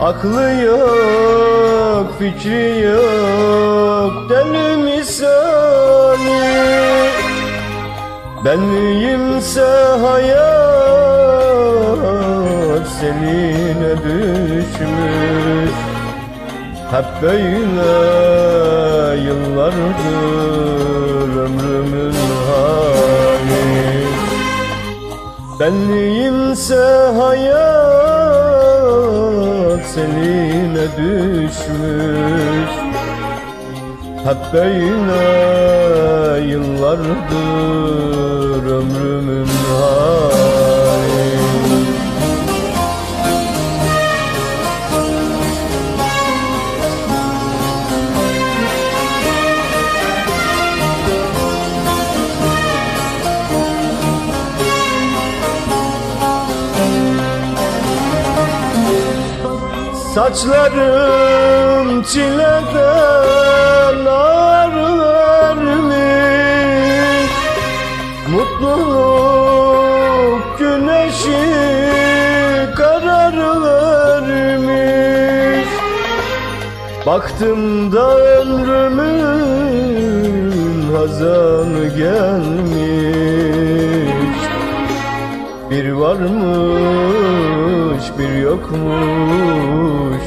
Aklı yok, fikri yok, deli misali Benliğimse hayat seline düşmüş. Hep böyle yıllardır ömrümün hali. Benliğimse hayat seline düşmüş. Hep böyle Saçlarım çileden vermiş Mutluluk güneşi karar vermiş Baktım da ömrümün hazanı gelmiş. Bir varmış bir yokmuş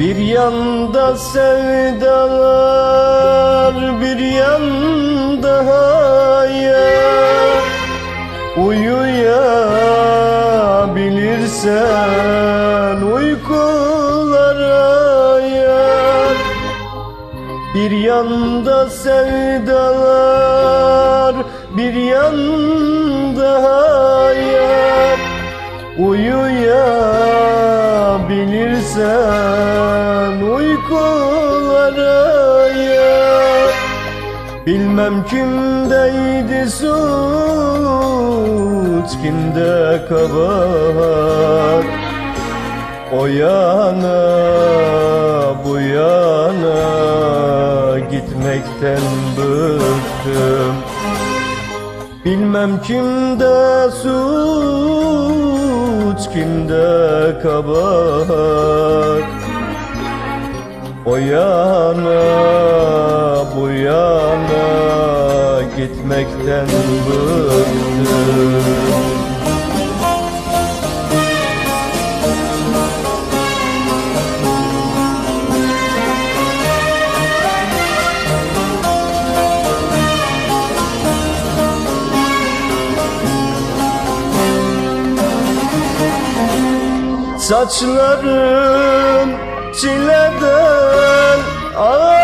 Bir yanda sevdalar, bir yanda hayat Uyuyabilirsen uykulara yat Bir yanda sevdalar, bir yanda hayat Bilmem kimdeydi suç kimde kabahat O yana bu yana gitmekten bıktım. Bilmem kimde suç kimde kabahat O yana gitmekten bıktım Saçlarım çileden ağır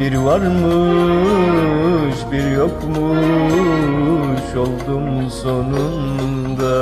Bir varmış bir yokmuş oldum sonunda